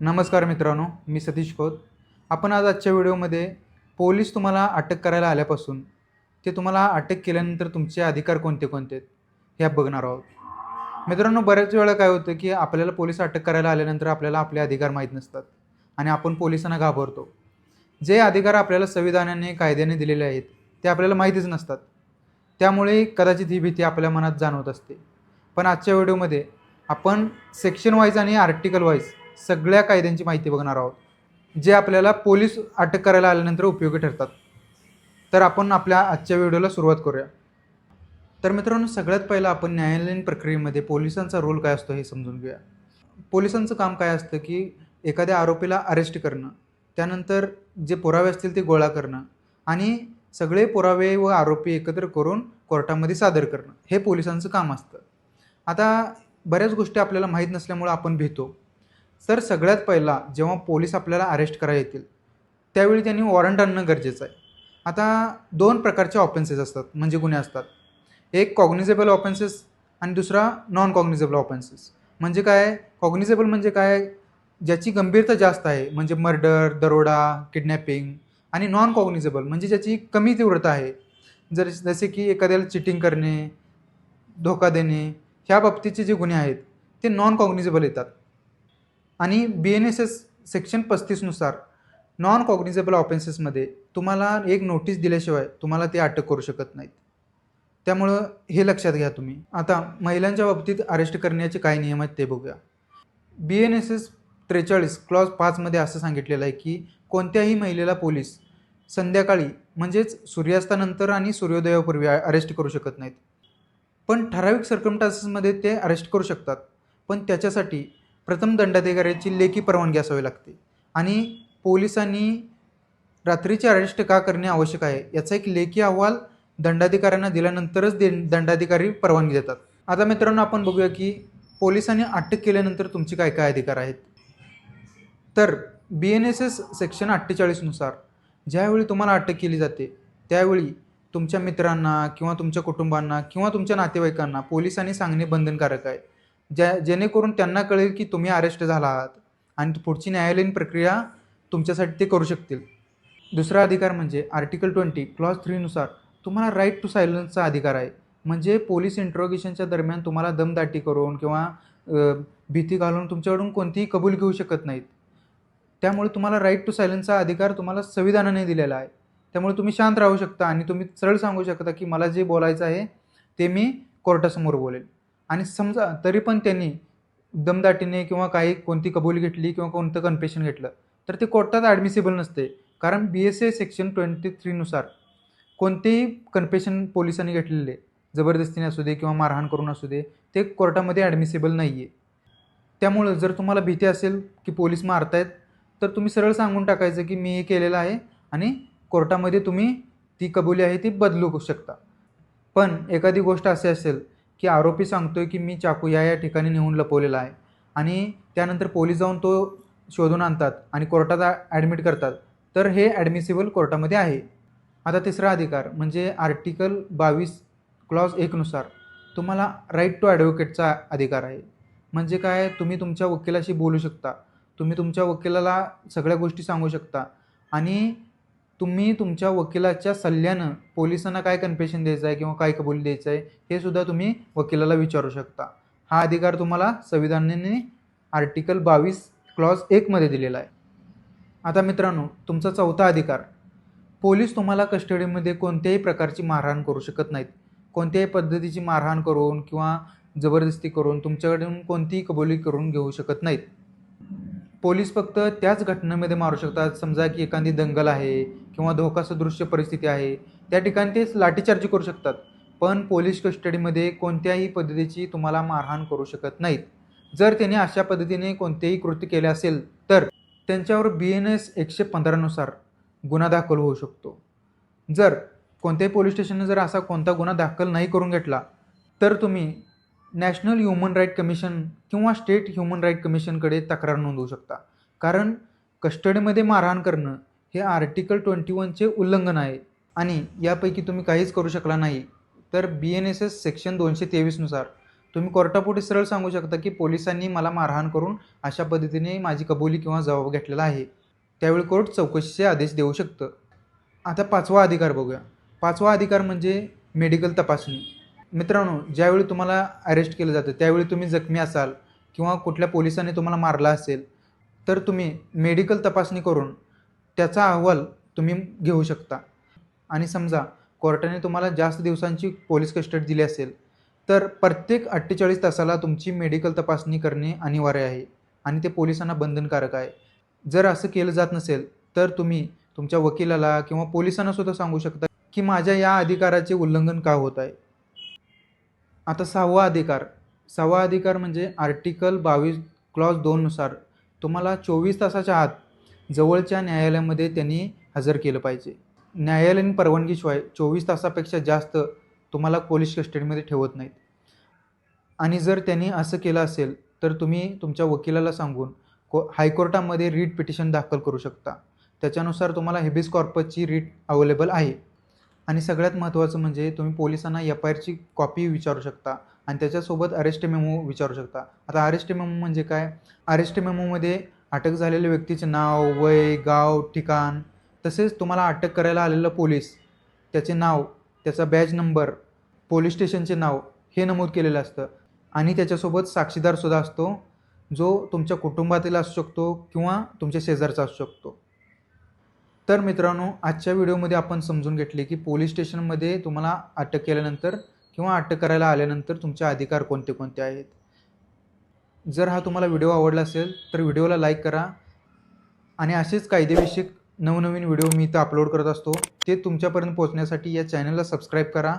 नमस्कार मित्रांनो मी सतीश खोत. आपण आज आजच्या व्हिडिओमध्ये पोलीस तुम्हाला अटक करायला आल्यापासून ते तुम्हाला अटक केल्यानंतर तुमचे अधिकार कोणते कोणते आहेत हे बघणार आहोत. मित्रांनो बऱ्याच वेळा काय होतं की आपल्याला पोलीस अटक करायला आल्यानंतर आपल्याला आपले अधिकार माहीत नसतात आणि आपण पोलिसांना घाबरतो. जे अधिकार आपल्याला संविधानाने कायद्याने दिलेले आहेत ते आपल्याला माहितीच नसतात. त्यामुळे कदाचित ही भीती आपल्या मनात जाणवत असते. पण आजच्या व्हिडिओमध्ये आपण सेक्शन वाईज आणि आर्टिकल वाईज सगळ्या कायद्यांची माहिती बघणार आहोत जे आपल्याला पोलीस अटक करायला आल्यानंतर उपयोगी ठरतात. तर आपण आपल्या आजच्या व्हिडिओला सुरुवात करूया. तर मित्रांनो सगळ्यात पहिलं आपण न्यायालयीन प्रक्रियेमध्ये पोलिसांचा रोल काय असतो हे समजून घेऊया. पोलिसांचं काम काय असतं की एखाद्या आरोपीला अरेस्ट करणं त्यानंतर जे पुरावे असतील ते गोळा करणं आणि सगळे पुरावे व आरोपी एकत्र करून कोर्टामध्ये सादर करणं हे पोलिसांचं काम असतं. आता बऱ्याच गोष्टी आपल्याला माहीत नसल्यामुळं आपण भीतो तर सगळ्यात पहिला जेव्हा पोलीस आपल्याला अरेस्ट करायला येतील त्यावेळी त्यांनी वॉरंट आणणं गरजेचं आहे. आता दोन प्रकारचे ऑफेन्सेस असतात म्हणजे गुन्हे असतात. एक कॉग्निझेबल ऑफेन्सेस आणि दुसरा नॉन कॉग्निझेबल ऑफेन्सेस म्हणजे काय? कॉग्निझेबल म्हणजे काय? ज्याची गंभीरता जास्त आहे म्हणजे मर्डर दरोडा किडनॅपिंग आणि नॉन कॉग्निझेबल म्हणजे ज्याची कमी तीव्रता आहे. जर जसे की एखाद्याला चिटिंग करणे धोका देणे ह्या बाबतीचे जे गुन्हे आहेत ते नॉन कॉग्निझेबल येतात. आणि B N S S section पस्तीसनुसार non cognizable ऑफेन्सेसमध्ये तुम्हाला एक नोटीस दिल्याशिवाय तुम्हाला ते अटक करू शकत नाहीत. त्यामुळं हे लक्षात घ्या तुम्ही. आता महिलांच्या बाबतीत अरेस्ट करण्याचे काय नियम आहेत ते बघूया. बी एन एस एस त्रेचाळीस क्लॉज पाचमध्ये असं सांगितलेलं आहे की कोणत्याही महिलेला पोलीस संध्याकाळी म्हणजेच सूर्यास्तानंतर आणि सूर्योदयापूर्वी अरेस्ट करू शकत नाहीत. पण ठराविक सर्कमटान्सेसमध्ये ते अरेस्ट करू शकतात. पण त्याच्यासाठी प्रथम दंडाधिकाऱ्याची लेखी परवानगी असावी लागते. आणि पोलिसांनी रात्रीचे अरेस्ट का करणे आवश्यक आहे? याचा एक लेखी अहवाल दंडाधिकाऱ्यांना दिल्यानंतरच दे दंडाधिकारी परवानगी देतात. आता मित्रांनो आपण बघूया की पोलिसांनी अटक केल्यानंतर तुमचे काय काय अधिकार आहेत? तर B N S S section अठ्ठेचाळीसनुसार ज्यावेळी तुम्हाला अटक केली जाते त्यावेळी तुमच्या मित्रांना किंवा तुमच्या कुटुंबांना किंवा तुमच्या नातेवाईकांना पोलिसांनी सांगणे बंधनकारक आहे. ज्या जेणेकरून त्यांना कळेल की तुम्ही अरेस्ट झाला आहात आणि पुढची न्यायालयीन प्रक्रिया तुमच्यासाठी ते करू शकतील. दुसरा अधिकार म्हणजे आर्टिकल ट्वेंटी क्लॉज थ्रीनुसार तुम्हाला राईट टू सायलन्सचा अधिकार आहे. म्हणजे पोलीस इंट्रोगेशनच्या दरम्यान तुम्हाला दमदाटी करून किंवा भीती घालून तुमच्याकडून कोणतीही कबूल घेऊ शकत नाहीत. त्यामुळे तुम्हाला राईट टू सायलन्सचा अधिकार तुम्हाला संविधानाने दिलेला आहे. त्यामुळे तुम्ही शांत राहू शकता आणि तुम्ही सरळ सांगू शकता की मला जे बोलायचं आहे ते मी कोर्टासमोर बोलेल. आणि समजा तरी पण त्यांनी दमदाटीने किंवा काही कोणती कबुली घेतली किंवा कोणतं कन्फेशन घेतलं तर ते कोर्टात ॲडमिसिबल नसते. कारण B S A section twenty थ्रीनुसार कोणतेही कन्फेशन पोलिसांनी घेतलेले जबरदस्तीने असू दे किंवा मारहाण करून असू दे ते कोर्टामध्ये ॲडमिसिबल नाही आहे त्यामुळं जर तुम्हाला भीती असेल की पोलीस मारतायत तर तुम्ही सरळ सांगून टाकायचं की मी हे केलेलं आहे आणि कोर्टामध्ये तुम्ही ती कबुली आहे ती बदलू शकता. पण एखादी गोष्ट अशी असेल की आरोपी सांगतोय की मी चाकू या या ठिकाणी नेऊन लपवलेला आहे. आणि त्यानंतर पोलीस जाऊन तो शोधून आणतात आणि कोर्टात ॲडमिट करतात. तर हे ॲडमिसिबल कोर्टामध्ये आहे. आता तिसरा अधिकार म्हणजे आर्टिकल बावीस क्लॉज एकनुसार तुम्हाला राईट टू ॲडव्होकेटचा अधिकार आहे. म्हणजे काय? तुम्ही तुमच्या वकिलाशी बोलू शकता. तुम्ही तुमच्या वकिलाला सगळ्या गोष्टी सांगू शकता. आणि तुम्ही तुमच्या वकिलाच्या सल्ल्यानं पोलिसांना काय कन्फेशन द्यायचं आहे किंवा काय कबुली द्यायचं आहे हे सुद्धा तुम्ही वकिलाला विचारू शकता. हा अधिकार तुम्हाला संविधानाने आर्टिकल बावीस क्लॉज एकमध्ये दिलेला आहे. आता मित्रांनो तुमचा चौथा अधिकार. पोलीस तुम्हाला कस्टडीमध्ये कोणत्याही प्रकारची मारहाण करू शकत नाहीत. कोणत्याही पद्धतीची मारहाण करून किंवा जबरदस्ती करून तुमच्याकडून कोणतीही कबुली करून घेऊ शकत नाहीत. पोलीस फक्त त्याच घटनेमध्ये मारू शकतात. समजा की एखादी दंगल आहे किंवा धोका सदृश्य परिस्थिती आहे त्या ठिकाणी तेच लाठीचार्ज करू शकतात. पण पोलीस कस्टडीमध्ये कोणत्याही पद्धतीची तुम्हाला मारहाण करू शकत नाहीत. जर त्याने अशा पद्धतीने कोणतेही कृत्य केले असेल तर त्यांच्यावर बी एन एस एकशे पंधरानुसार गुन्हा दाखल होऊ शकतो. जर कोणत्याही पोलीस स्टेशनने जर असा कोणता गुन्हा दाखल नाही करून घेतला तर तुम्ही नॅशनल ह्युमन राईट कमिशन किंवा स्टेट ह्युमन राईट कमिशनकडे तक्रार नोंदवू शकता. कारण कस्टडीमध्ये मारहाण करणं हे आर्टिकल ट्वेंटी वनचे उल्लंघन आहे. आणि यापैकी तुम्ही काहीच करू शकला नाही. तर B N S S section दोनशे तेवीसनुसार तुम्ही कोर्टापुढे सरळ सांगू शकता की पोलिसांनी मला मारहाण करून अशा पद्धतीने माझी कबुली किंवा जबाब घेतलेला आहे. त्यावेळी कोर्ट चौकशीचे आदेश देऊ शकतं. आता पाचवा अधिकार बघूया. पाचवा अधिकार म्हणजे मेडिकल तपासणी. मित्रांनो ज्यावेळी तुम्हाला अरेस्ट केलं जातं त्यावेळी तुम्ही जखमी असाल किंवा कुठल्या पोलिसांनी तुम्हाला मारला असेल तर तुम्ही मेडिकल तपासणी करून त्याचा अहवाल तुम्ही घेऊ शकता. आणि समजा कोर्टाने तुम्हाला जास्त दिवसांची पोलीस कस्टडी दिली असेल तर प्रत्येक अठ्ठेचाळीस तासाला तुमची मेडिकल तपासणी करणे अनिवार्य आहे आणि ते पोलिसांना बंधनकारक आहे. जर असं केलं जात नसेल तर तुम्ही तुमच्या वकिलाला किंवा पोलिसांना सुद्धा सांगू शकता की माझ्या या अधिकाराचे उल्लंघन का होत आहे? आता सहावा अधिकार. सहावा अधिकार म्हणजे आर्टिकल बावीस क्लॉज दोननुसार तुम्हाला चोवीस तासाच्या आत जवळच्या न्यायालयामध्ये त्यांनी हजर केलं पाहिजे. न्यायालयीन परवानगीशिवाय चोवीस तासापेक्षा जास्त तुम्हाला पोलीस कस्टडीमध्ये ठेवत नाहीत. आणि जर त्यांनी असं केलं असेल तर तुम्ही तुमच्या वकिलाला सांगून को हायकोर्टामध्ये रीट पिटिशन दाखल करू शकता. त्याच्यानुसार तुम्हाला हेबिस कॉर्पसची रीट अवेलेबल आहे. आणि सगळ्यात महत्त्वाचं म्हणजे तुम्ही पोलिसांना एफ आय आरची कॉपी विचारू शकता आणि त्याच्यासोबत अरेस्ट मेमो विचारू शकता. आता अरेस्ट मेमो म्हणजे काय? अरेस्ट मेमोमध्ये अटक झालेल्या व्यक्तीचे नाव वय गाव ठिकाण तसेच तुम्हाला अटक करायला आलेलं पोलीस त्याचे नाव त्याचा बॅच नंबर पोलीस स्टेशनचे नाव हे नमूद केलेलं असतं. आणि त्याच्यासोबत साक्षीदारसुद्धा असतो जो तुमच्या कुटुंबातील असू शकतो किंवा तुमच्या शेजारचा असू शकतो. तर मित्रांनो आजच्या व्हिडिओमध्ये आपण समजून घेतले की पोलीस स्टेशनमध्ये तुम्हाला अटक केल्यानंतर किंवा अटक करायला आल्यानंतर तुमचे अधिकार कोणते कोणते आहेत? जर हा तुम्हाला व्हिडिओ आवडला असेल तर व्हिडिओला लाईक करा आणि असेच कायदेविषयक नवनवीन व्हिडिओ मी इथं अपलोड करत असतो ते तुमच्यापर्यंत पोहोचण्यासाठी या चॅनलला सबस्क्राईब करा.